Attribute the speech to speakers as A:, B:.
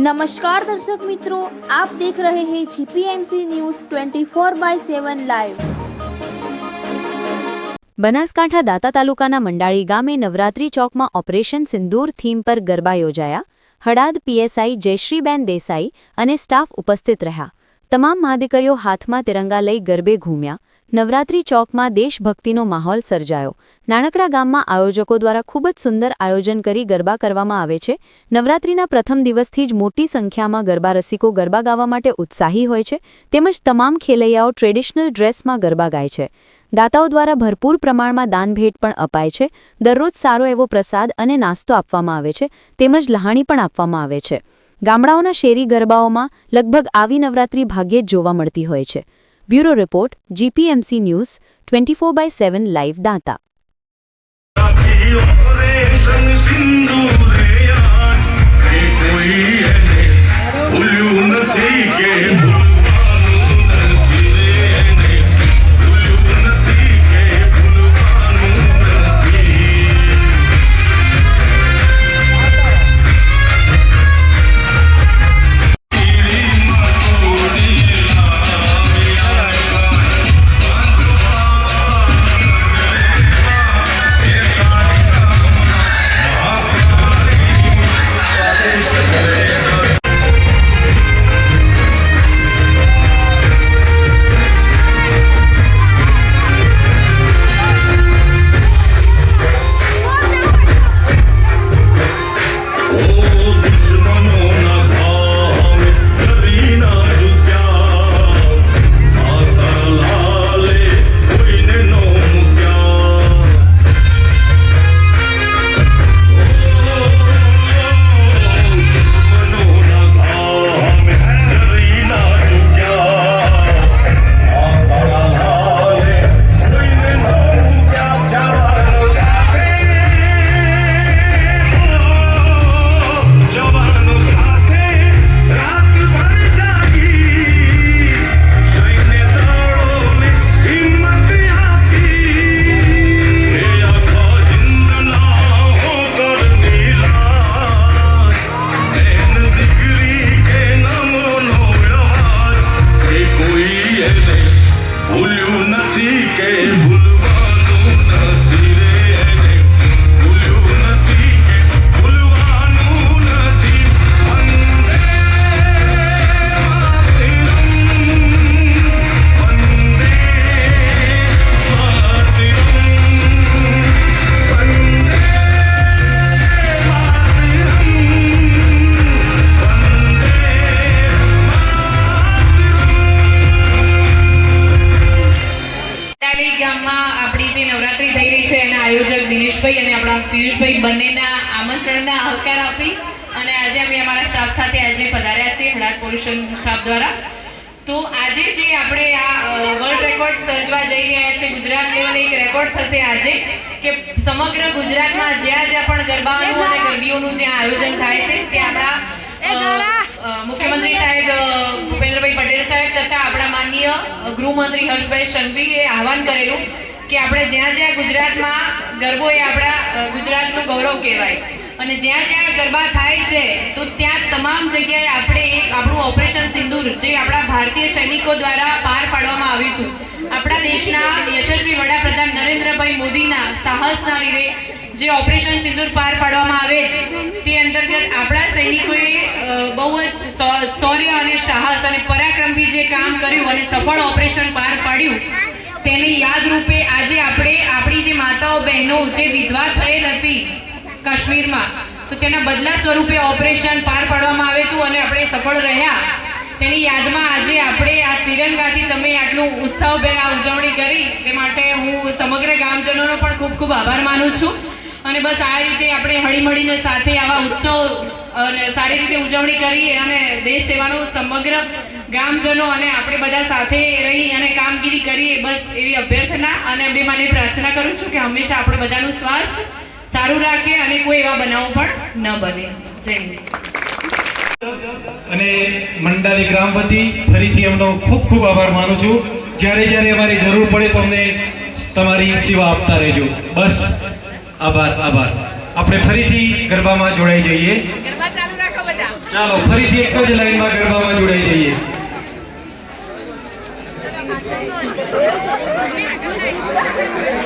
A: નમસ્કાર દર્શક મિત્રો આપ દેખ રહે હૈ GPMC news 24 by 7 live
B: Banaskantha દાતા તાલુકાના મંડાળી ગામે નવરાત્રી ચોકમાં ઓપરેશન સિંદૂર થીમ પર ગરબા યોજાયા. હડાદ પીએસઆઈ જયશ્રીબેન દેસાઈ અને સ્ટાફ ઉપસ્થિત રહ્યા. તમામ મહાધિકારીઓ હાથમાં તિરંગા લઈ ગરબે ઘૂમ્યા. નવરાત્રી ચોકમાં દેશભક્તિનો માહોલ સર્જાયો. નાનકડા ગામમાં આયોજકો દ્વારા ખૂબ જ સુંદર આયોજન કરી ગરબા કરવામાં આવે છે. નવરાત્રીના પ્રથમ દિવસથી જ મોટી સંખ્યામાં ગરબા રસિકો ગરબા ગાવા માટે ઉત્સાહી હોય છે. તેમજ તમામ ખેલૈયાઓ ટ્રેડિશનલ ડ્રેસમાં ગરબા ગાય છે. દાતાઓ દ્વારા ભરપૂર પ્રમાણમાં દાનભેટ પણ અપાય છે. દરરોજ સારો એવો પ્રસાદ અને નાસ્તો આપવામાં આવે છે. તેમજ લહાણી પણ આપવામાં આવે છે. ગામડાઓના શેરી ગરબાઓમાં લગભગ આવી નવરાત્રી ભાગ્યે જ જોવા મળતી હોય છે. Bureau report GPMC news twenty four by seven live દાતા
C: આયોજક અને આપણા પિયુષભાઈ બંનેના આમંત્રણના આવકાર આપી અને આજે અમે અમારા સ્ટાફ સાથે આજે પધાર્યા છીએ હડાદ પોલ્યુશન સ્ટાફ દ્વારા. તો આજે જે આપણે આ વર્લ્ડ રેકોર્ડ સર્જવા જઈ રહ્યા છે ગુજરાત લેવલે એક રેકોર્ડ થશે આજે કે સમગ્ર ગુજરાતમાં જ્યાં જ્યાં પણ ગરબાનું અને ગરબીઓનું જ્યાં આયોજન થાય છે ત્યાં આપણા મુખ્યમંત્રી સાહેબ ભૂપેન્દ્રભાઈ પટેલ સાહેબ તથા આપણા માનનીય ગૃહમંત્રી હર્ષભાઈ સંઘવીએ આહવાન કરેલું કે આપણે જ્યાં જ્યાં ગુજરાતમાં ગરબો એ આપણા ગુજરાતનું ગૌરવ કહેવાય. અને જ્યાં જ્યાં ગરબા થાય છે, તો ત્યાં તમામ જગ્યાએ આપણે એક, આપણું ઓપરેશન સિંદૂર જે આપણા ભારતીય સૈનિકો દ્વારા પાર પાડવામાં આવ્યું હતું. આપણા દેશના યશસ્વી વડાપ્રધાન નરેન્દ્રભાઈ મોદીના સાહસના લીધે જે ઓપરેશન સિંદૂર પાર પાડવામાં આવે, તે અંતર્ગત આપણા સૈનિકોએ બહુ જ શૌર્ય અને સાહસ અને પરાક્રમથી જે કામ કર્યું અને સફળ ઓપરેશન પાર પાડ્યું તેની યાદ રૂપે આજે આપણે આપણી જે માતાઓ, બહેનો જે વિધવા થયેલ હતી કાશ્મીરમાં, તો તેના બદલા સ્વરૂપે ઓપરેશન પાર પાડવામાં આવ્યું હતું અને આપણે સફળ રહ્યા. તેની યાદમાં આજે આપણે આ તિરંગાથી તમે આટલું ઉત્સાહભેર આ ઉજવણી કરી તે માટે હું સમગ્ર ગામજનોનો પણ ખૂબ ખૂબ આભાર માનું છું. અને બસ આ રીતે આપણે હળીમળીને સાથે આવા ઉત્સવ અને સારી રીતે ઉજવણી કરીએ અને દેશ સેવાનું સમગ્ર ગામજનો અને આપણે બધા સાથે રહી અને કામગીરી કરીએ બસ એવી અભ્યર્થના અને બે મને પ્રાર્થના કરું છું કે હંમેશા આપણે બધાનું સ્વાસ્થ્ય સારું રાખે અને કોઈ એવા બનાવો પણ ન બને. જય
D: અને મંડાલી ગ્રામ વતી ફરીથી એમનો ખૂબ ખૂબ આભાર માનું છું. જ્યારે જ્યારે અમારી જરૂર પડે તો અમને તમારી સેવા આપતા રહેજો. બસ, આભાર આભાર. આપણે ફરીથી ગરબામાં જોડાઈ જઈએ. ચાલુ ફરીથી એક જ લાઈનમાં ગરબામાં જોડાઈ જઈએ.
E: રે